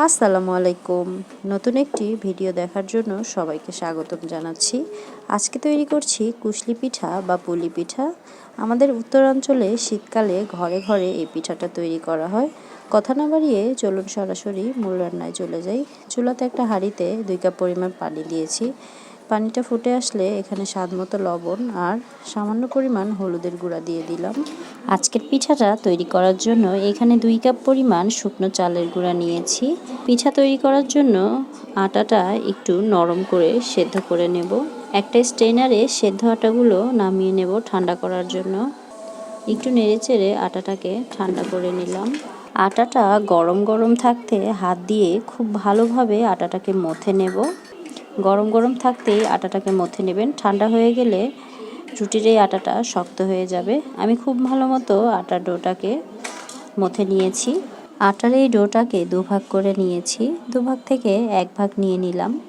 আসসালামু আলাইকুম। নতুন একটি ভিডিও দেখার জন্য সবাইকে স্বাগতম জানাচ্ছি। আজকে তৈরি করছি কুশলি পিঠা বা পুলি পিঠা। আমাদের উত্তরাঞ্চলে শীতকালে ঘরে ঘরে এই পিঠাটা তৈরি করা হয়। কথা না বাড়িয়ে চলুন সরাসরি মূল রান্নায় চলে যাই। চুলাতে একটা হাঁড়িতে দুই কাপ পরিমাণ পানি দিয়েছি। পানিটা ফুটে আসলে এখানে স্বাদ মতো লবণ আর সামান্য পরিমাণ হলুদের গুঁড়া দিয়ে দিলাম। আজকের পিঠাটা তৈরি করার জন্য এখানে দুই কাপ পরিমাণ শুকনো চালের গুঁড়া নিয়েছি। পিঠা তৈরি করার জন্য আটাটা একটু নরম করে সেদ্ধ করে নেব। একটা স্ট্রেনারে সেদ্ধ আটাগুলো নামিয়ে নেব ঠান্ডা করার জন্য। একটু নেড়ে চেড়ে আটাটাকে ঠান্ডা করে নিলাম। আটাটা গরম গরম থাকতে হাত দিয়ে খুব ভালোভাবে আটাটাকে মথে নেব। গরম গরম থাকতেই আটাটাকে মথে নেবেন। ঠান্ডা হয়ে গেলে রুটির এই আটাটা শক্ত হয়ে যাবে। আমি খুব ভালো মতো আটার ডোটাকে মথে নিয়েছি। আটার এই ডোটাকে দুভাগ করে নিয়েছি। দুভাগ থেকে এক ভাগ নিয়ে নিলাম।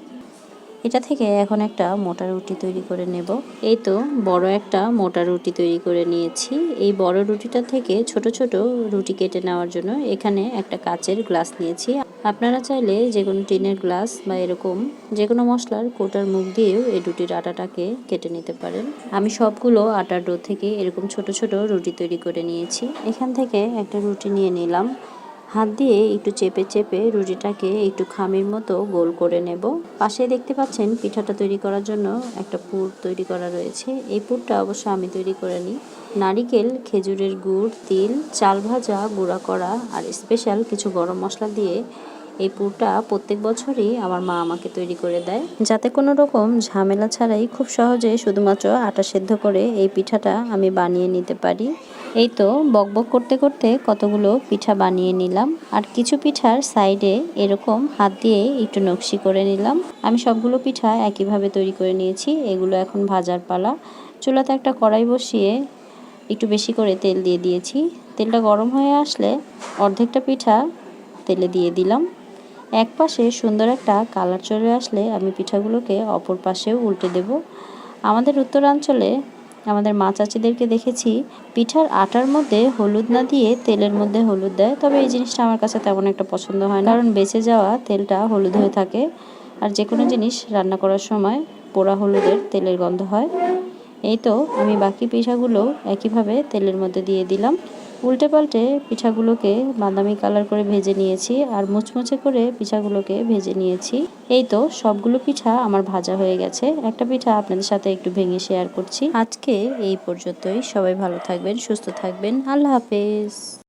এটা থেকে এখন একটা মোটা রুটি তৈরি করে নেব। এই তো বড় একটা মোটা রুটি তৈরি করে নিয়েছি। এই বড় রুটিটা থেকে ছোট ছোট রুটি কেটে নেওয়ার জন্য এখানে একটা কাচের গ্লাস নিয়েছি। আপনারা চাইলে যে কোনো টিনের গ্লাস বা এরকম যে কোনো মশলার কোটার মুখ দিয়েও এই রুটির আটাটাকে কেটে নিতে পারেন। আমি সবগুলো আটার ডো থেকে এরকম ছোট ছোট রুটি তৈরি করে নিয়েছি। এখান থেকে একটা রুটি নিয়ে নিলাম। হাত দিয়ে একটু চেপে চেপে রুটিটাকে একটু খামির মতো গোল করে নেব। পাশে দেখতে পাচ্ছেন পিঠাটা তৈরি করার জন্য একটা পুর তৈরি করা রয়েছে। এই পুরটা অবশ্য আমি তৈরি করে নিই। নারিকেল, খেজুরের গুড়, তিল, চাল ভাজা, গুঁড়া করা আর স্পেশাল কিছু গরম মশলা দিয়ে এই পুরটা প্রত্যেক বছরই আমার মা আমাকে তৈরি করে দেয়। যাতে কোনো রকম ঝামেলা ছাড়াই খুব সহজে শুধুমাত্র আটা সেদ্ধ করে এই পিঠাটা আমি বানিয়ে নিতে পারি। এই তো বকবক করতে করতে কতগুলো পিঠা বানিয়ে নিলাম, আর কিছু পিঠার সাইডে এরকম হাত দিয়ে একটু নকশি করে নিলাম। আমি সবগুলো পিঠা একইভাবে তৈরি করে নিয়েছি, এগুলো এখন ভাজার পালা। চুলাতে একটা কড়াই বসিয়ে একটু বেশি করে তেল দিয়ে দিয়েছি। তেলটা গরম হয়ে আসলে অর্ধেকটা পিঠা তেলে দিয়ে দিলাম। এক পাশে সুন্দর একটা কালার চলে আসলে আমি পিঠাগুলোকে অপর পাশেও উল্টে দেব। আমাদের উত্তরাঞ্চলে আমাদের মা চাচিদেরকে দেখেছি, পিঠার আটার মধ্যে হলুদ না দিয়ে তেলের মধ্যে হলুদ দেয়। তবে এই জিনিসটা আমার কাছে তেমন একটা পছন্দ হয় না। কারণ বেঁচে যাওয়া তেলটা হলুদ হয়ে থাকে। আর যে কোনো জিনিস রান্না করার সময় পোড়া হলুদের তেলের গন্ধ হয়। এই তো আমি বাকি পিঠাগুলো একইভাবে তেলের মধ্যে দিয়ে দিলাম। উল্টে পাল্টে পিঠাগুলোকে বাদামি কালার করে ভেজে নিয়েছি আর মুচমুচে করে পিঠাগুলোকে ভেজে নিয়েছি। এই তো সবগুলো পিঠা আমার ভাজা হয়ে গেছে। একটা পিঠা আপনাদের সাথে একটু ভেঙে শেয়ার করছি। আজকে এই পর্যন্তই। সবাই ভালো থাকবেন, সুস্থ থাকবেন। আল্লাহ হাফেজ।